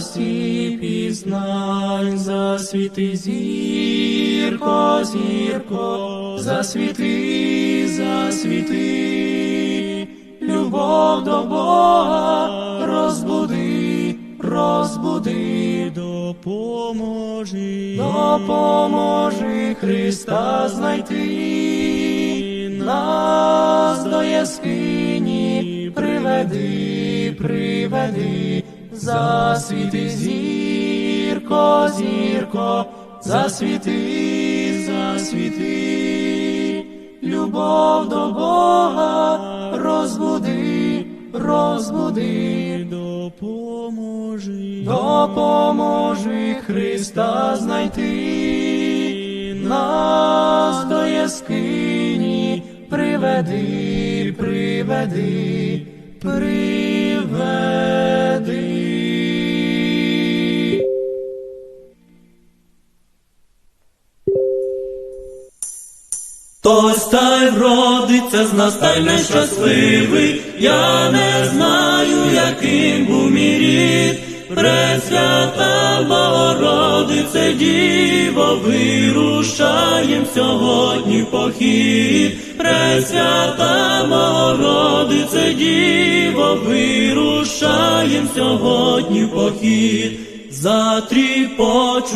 радості пізнань, засвіти зірко, зірко, засвіти, засвіти, любов до Бога розбуди, розбуди, допоможи, допоможи Христа знайти, нас до яскині приведи, приведи, засвіти зірко, зірко, засвіти, засвіти, любов до Бога розбуди, розбуди, допоможи, допоможи Христа знайти, нас до яскині приведи, приведи, приведи. З нас та нещасливий, я не знаю, яким був мій рід. Пресвята Богородице Діво, вирушаєм сьогодні в похід. Пресвята Богородице Діво, вирушаєм сьогодні в похід. Затріпочуть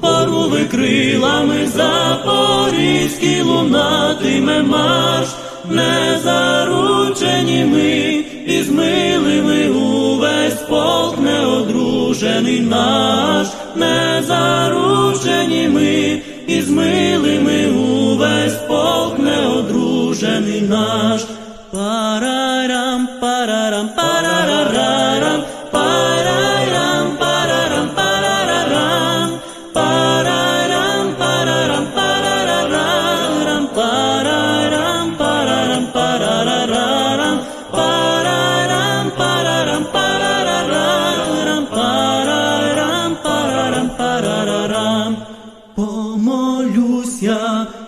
поруви крилами запорізькі лунатиме марш, не заручені ми, і з милими увесь полк неодружений наш, не заручені ми, і з милими увесь полк неодружений наш. Парарам,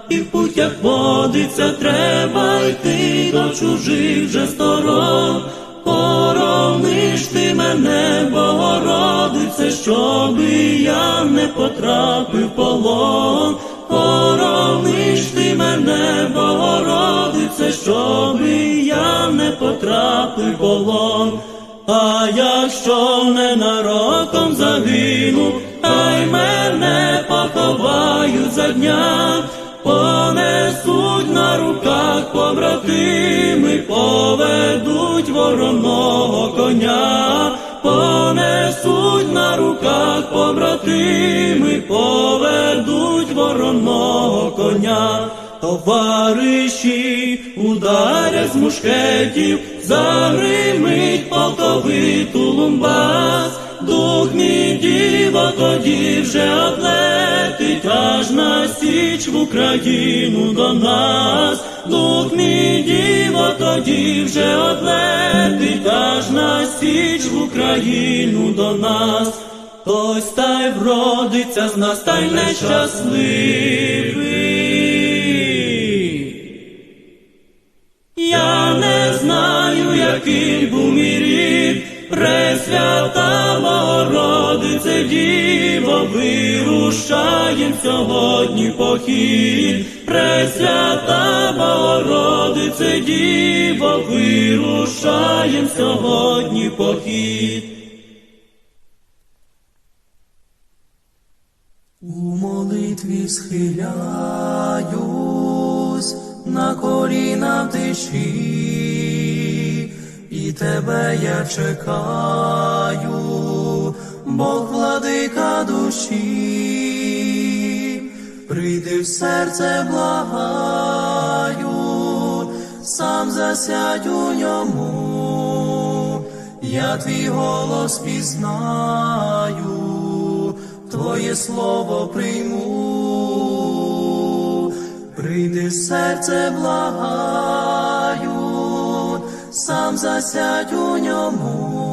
і в путях водиться, треба йти до чужих же сторон. Корониш ти мене, Богородице, щоби я не потрапив полон. Корониш ти мене, Богородице, щоби я не потрапив полон. А якщо ненароком загину, хай мене поховають за дня, понесуть на руках побратими, поведуть вороного коня, понесуть на руках побратими, поведуть вороного коня. Товариші ударять з мушкетів, загримить полковий тулумбас, дух мій діва тоді вже одлетить аж на січ в Україну до нас, дух мій діва тоді вже одлетить аж на січ в Україну до нас. Хтось та й вродиться з нас та й нещасливий. Я не знаю, який Діво, вирушаєм сьогодні похід. Пресвята Богородице Діво, вирушаєм сьогодні похід. У молитві схиляюсь на коліна тиші, і тебе я чекаю, Бог владика душі, прийди в серце благаю, сам засядь у ньому, я твій голос пізнаю. Твоє слово прийму, прийди в серце благаю, сам засядь у ньому,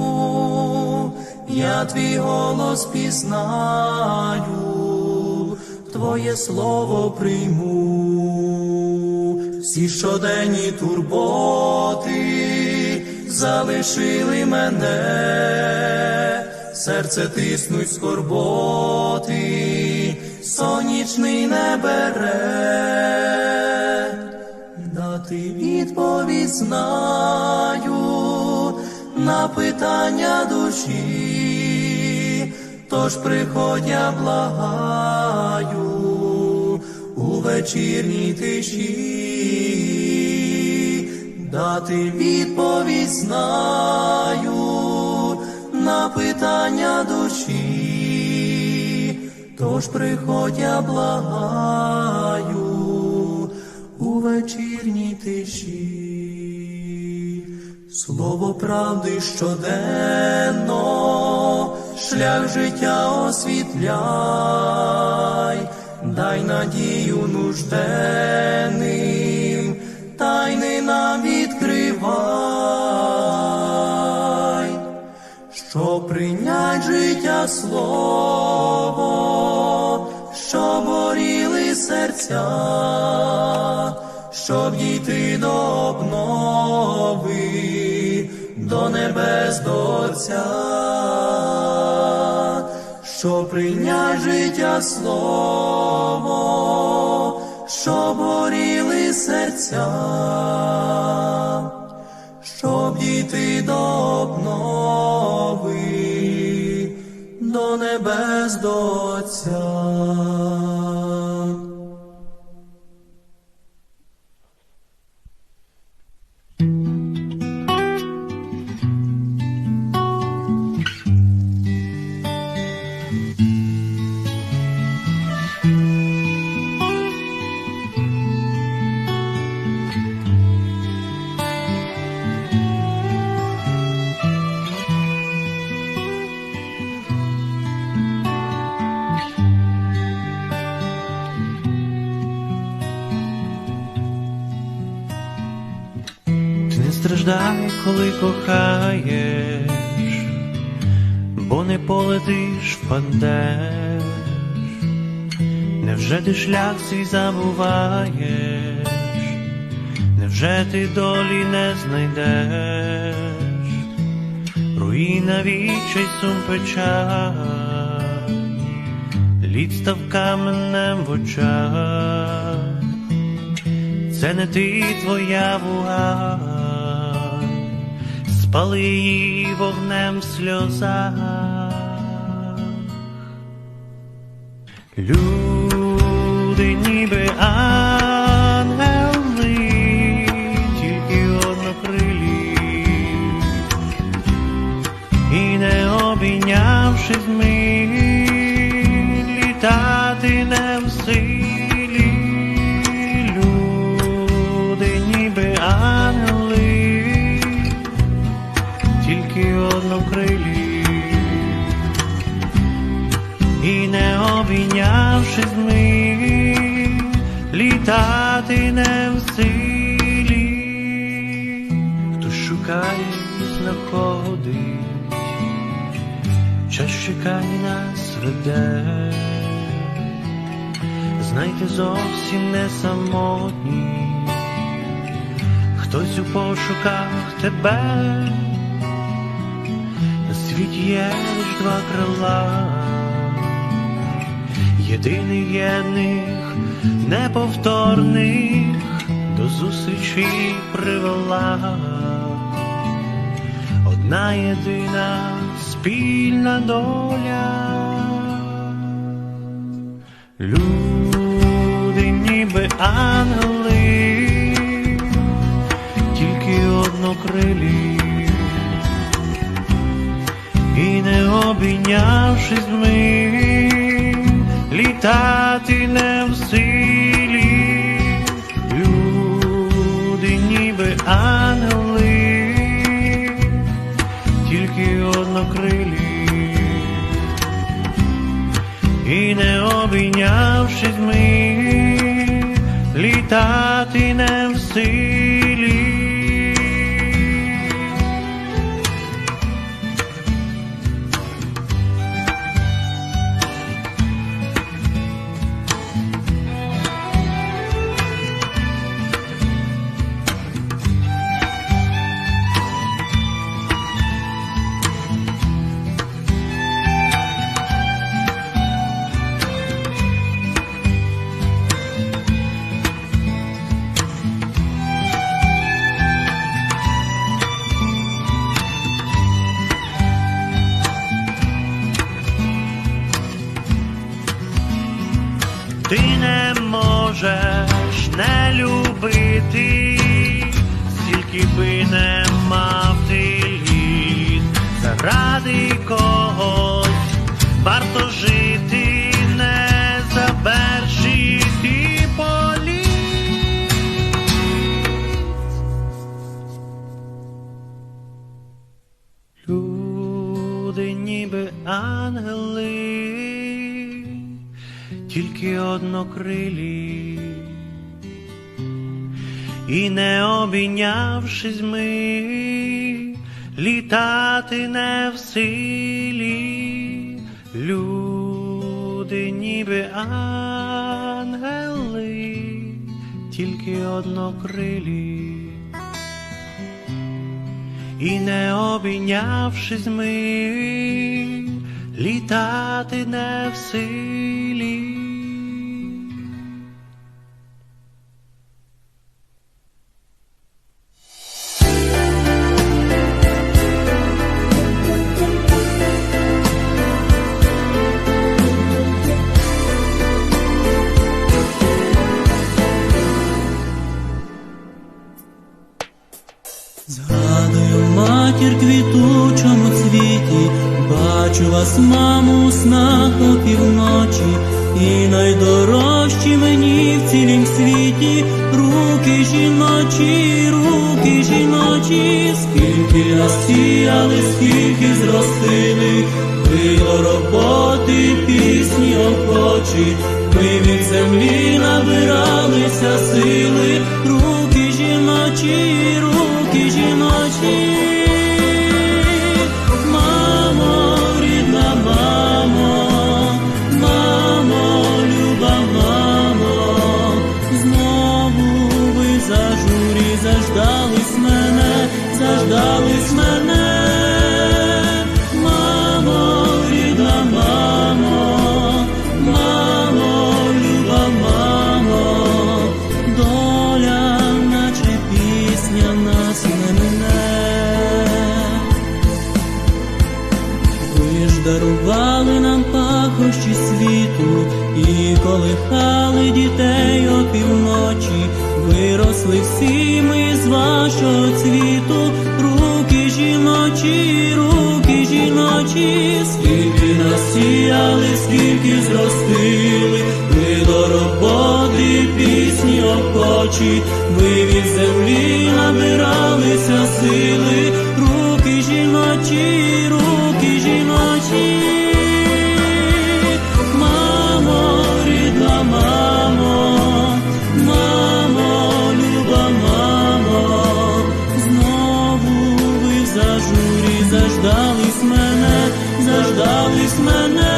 я твій голос пізнаю, Твоє слово прийму, всі щоденні турботи залишили мене серце тиснуть скорботи, сонячний не бере, дати відповідь знаю на питання душі, тож приходь, я благаю у вечірній тиші, дати відповідь знаю на питання душі, тож приходь, я благаю у вечірній тиші. Слово правди щоденно, шлях життя освітляй, дай надію нужденним, тайни нам відкривай, що прийнять життя слово, що боріли серця, щоб дійти до обнови, до небес до Отця, що прийнять життя слово, що боріли серця, щоб дійти до обнови, до небес до Отця. Коли кохаєш, бо не полетиш, впадеш. Невже ти шлях свій забуваєш? Невже ти долі не знайдеш? Руїна вічай сум печаль, лід став каменем в очах. Це не ти твоя вуга, спали її вогнем в сльозах. Люди тільки однокрилі, і не обійнявшись ми, літати не в силі, хто шукає знаходить, час чекання нас веде. Знайте зовсім не самотні, хтось у пошуках тебе, на світі є лиш два крила, єдиний єдних, неповторних до зустрічі привела. Одна єдина спільна доля. Люди ніби ангели, тільки однокрилі, обійнявшись ми, літати не в силі, люди ніби ангели, тільки однокрилі і не обійнявшись ми, літати не в силі. заради когось варто жити не за перші полі. Люди, ніби ангели, тільки однокрилі. І не обійнявшись ми літати не в силі, люди ніби ангели, тільки однокрилі. І не обійнявшись ми, літати не в силі. Згадую матір квітучому цвіті, бачу вас, маму, у снах опівночі, і найдорожчі мені в цілім світі, руки жіночі, руки жіночі, скільки насіяли, скільки зростили, ви до роботи пісні охочі, ми від землі набиралися сили, охочі, ви від землі набиралися сили, руки жіночі, руки жіночі. Мамо, рідна мамо, мамо, люба мамо, знову ви в зажурі заждались мене, заждались мене,